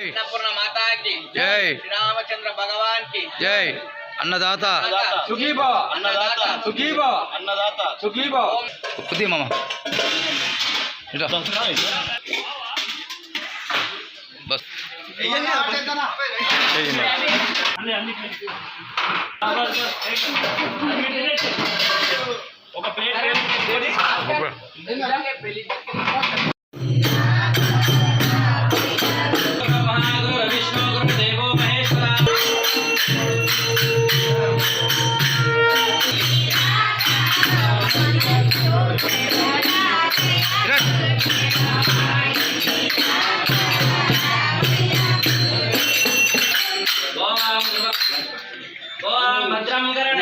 అన్నపూర్ణ మాతాకి జై శ్రీరామచంద్ర భగవాన్ కి జై అన్నదాత సుఖీభవ అన్నదాత సుఖీభవ అన్నదాత సుఖీభవ కుది మామ ఇట్లా బస్ ఒక ప్లేట్ Bom, Madame Garan.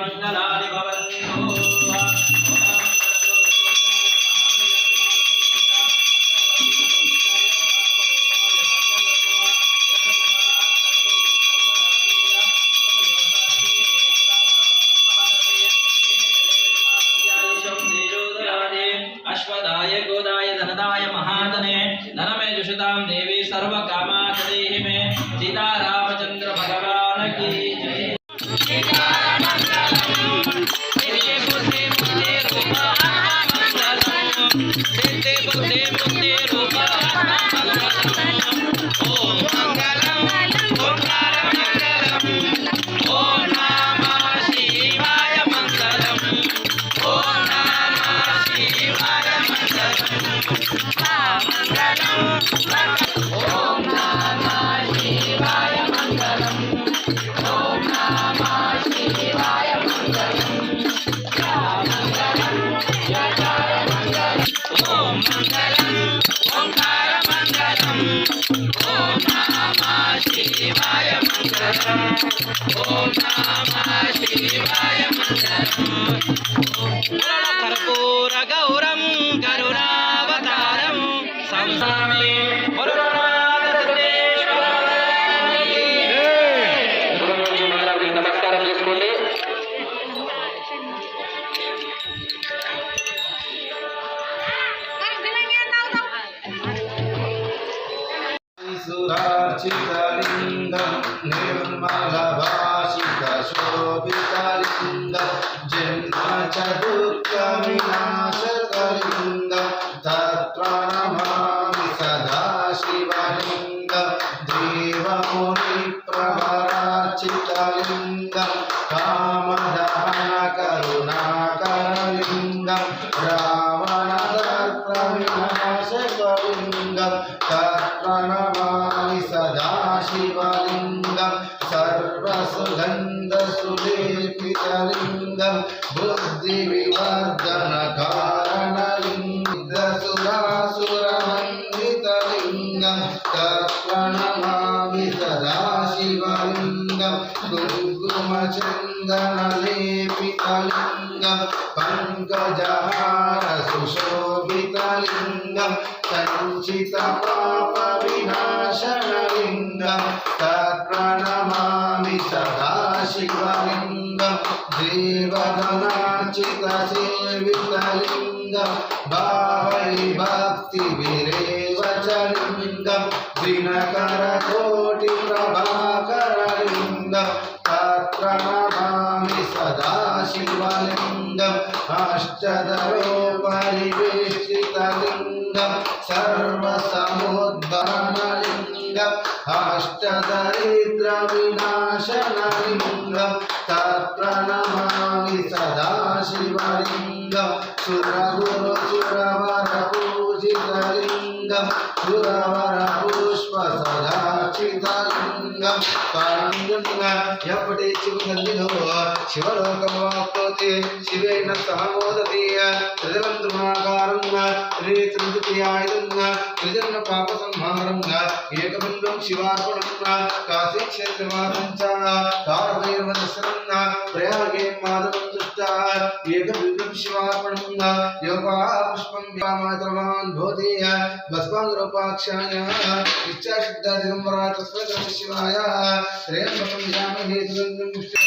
మండలాని భవంతో ఓం నమః శివాయ మంగళం కర్పూర గౌరవ सर्वसुगन्धसुलेपितलिङ्गं बुद्धिविवर्धनकारणलिङ्गसुरासुरवन्दितलिङ्गं तत्र नमामि सदा शिवलिङ्गं कुङ्कुमचन्दनलेपितलिङ्गं पङ्कजहारसुशोभितलिङ्गं सञ्चितपापविनाशनलिङ्गं జీవగణార్చిత సేవితలింగ భావై భక్తి విరేవ చలింగం దినకర కోటి ప్రభాకరలింగం తత్ర నమామి సదాశివలింగం అష్టదరో పరివేష్టితలింగం సర్వసముద్భానలింగం అష్టదరిద్ర వినాశనలింగం लिंगम तत्र नमामि सदा शिवलिंगम सुरगुरुसुरवरपूजितलिंगम सुरवर సీతాలింగం ఎప్పటి శివగంధిలో శివలోకమాప్నోతి శివేన సహ మోదతి త్రిత్రియాయుధంగా త్రిజన్మ పాప సంహారంగా ఏకబిందం శివార్పణంగా కాశీ క్షేత్రవాసం చ ప్రయాగే మాధవం దృష్ట యోగా పుష్పం వ్యామాత్రవాన్ భవతి భస్మాంగరూపాక్షాయ ఇచ్చాశుద్ధ దిగంబరా తస్మై నమః శివాయ శ్రేయంబకం యామహే సుగంధం భగవాన్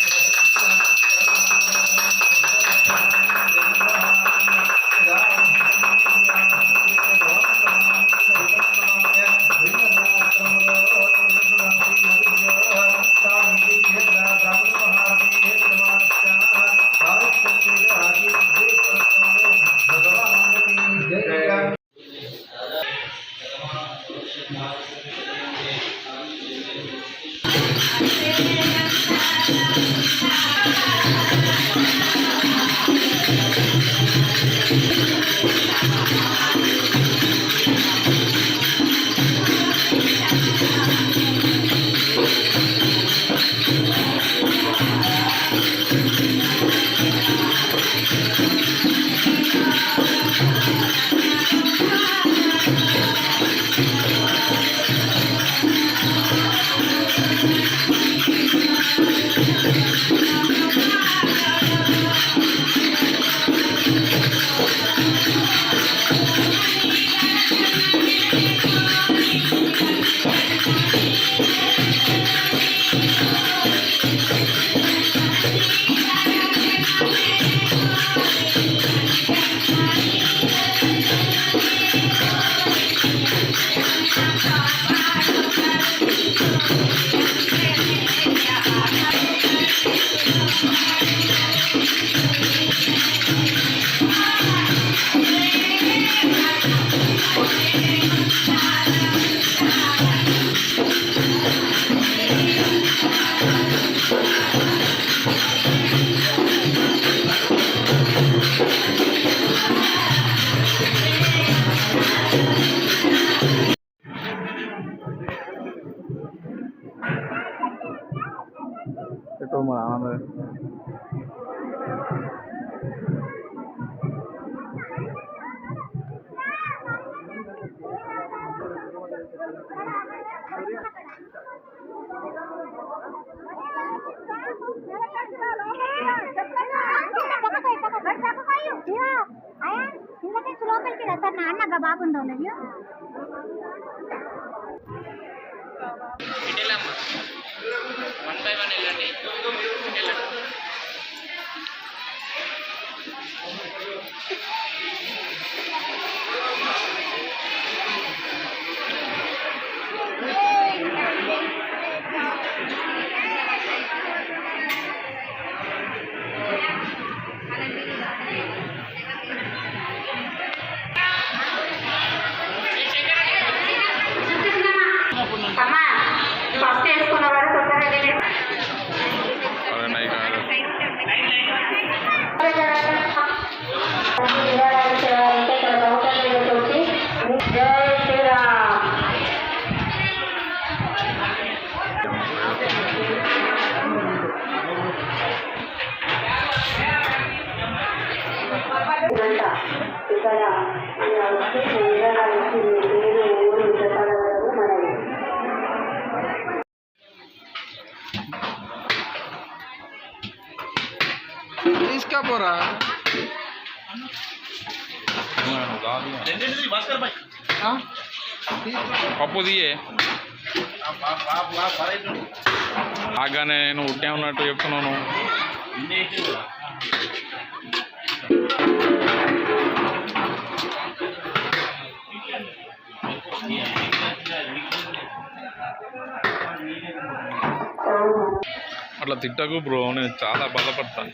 లోపలికి వెళ్తారు నాన్న బాగుండవు నువ్వు ఇటెళ్ళమ్మా వన్ బై వన్ వెళ్ళండి వెళ్ళండి అమ్మా తీసుకపోరా పప్పు తీయే. ఆగానే నేను ఉట్టే ఉన్నట్టు చెప్తున్నాను. అట్లా తిట్టకు బ్రో నేను చాలా బాధపడతాను.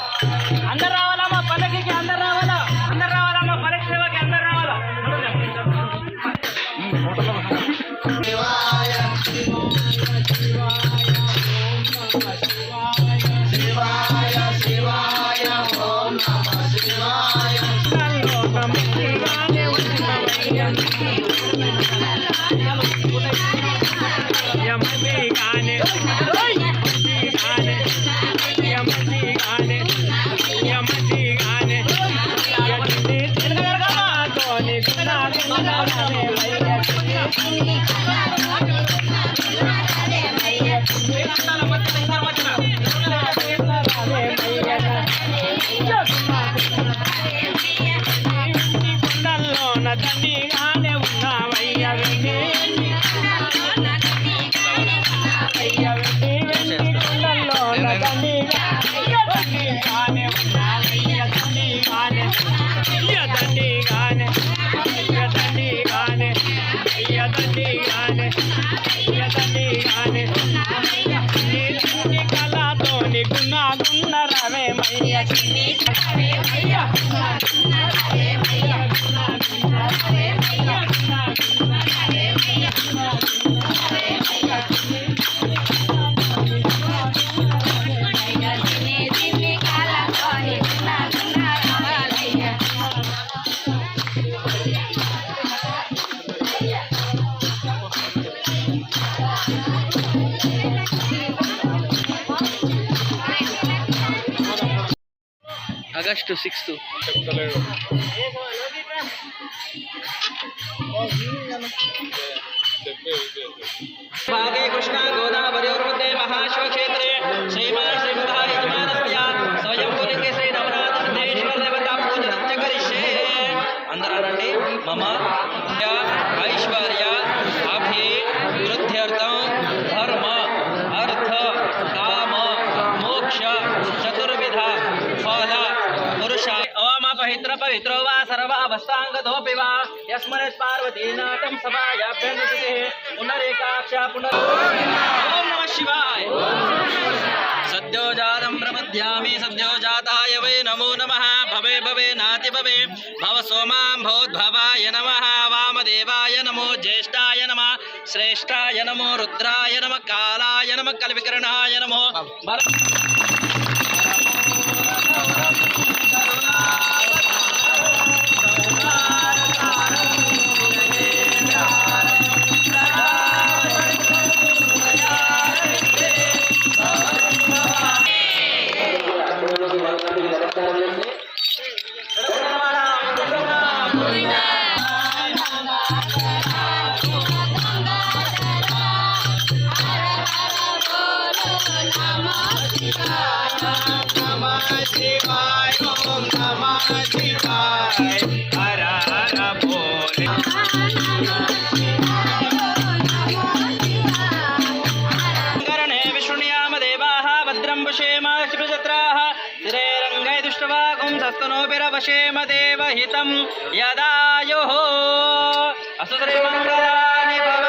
ఆగస్టు సిక్స్త్ చెప్తలేడు చెప్పే భాగే కృష్ణ గోదావరి మహాశివక్షేత్రే శ్రీమాన్ శ్రీమదా యజమానస్య స్వయం పులింగే శ్రీ నవనాథ సిద్ధేశ్వర దేవతా పూజనం చ కరిష్యే అందరూ అనండి మమ సర్వావస్థాంగతోపి వా యస్మరత్ పార్వతీనాథం సభాయాభ్యంతతే పునరేకాక్ష పునర్ ఓం నమ శివాయ సద్యోజాతం ప్రమధ్యామి సద్యోజాతాయ వై నమో నమ భవే భవే నాతి భవే భవ సోమాం భవద్భవాయ నమ వామదేవాయ నమో జ్యేష్ఠాయ నమ శ్రేష్టాయ నమో రుద్రాయ నమ కాలాయ నమ కల్వికరణాయ నమో यदायुः असुतरिमङ्गलानि भवन्तु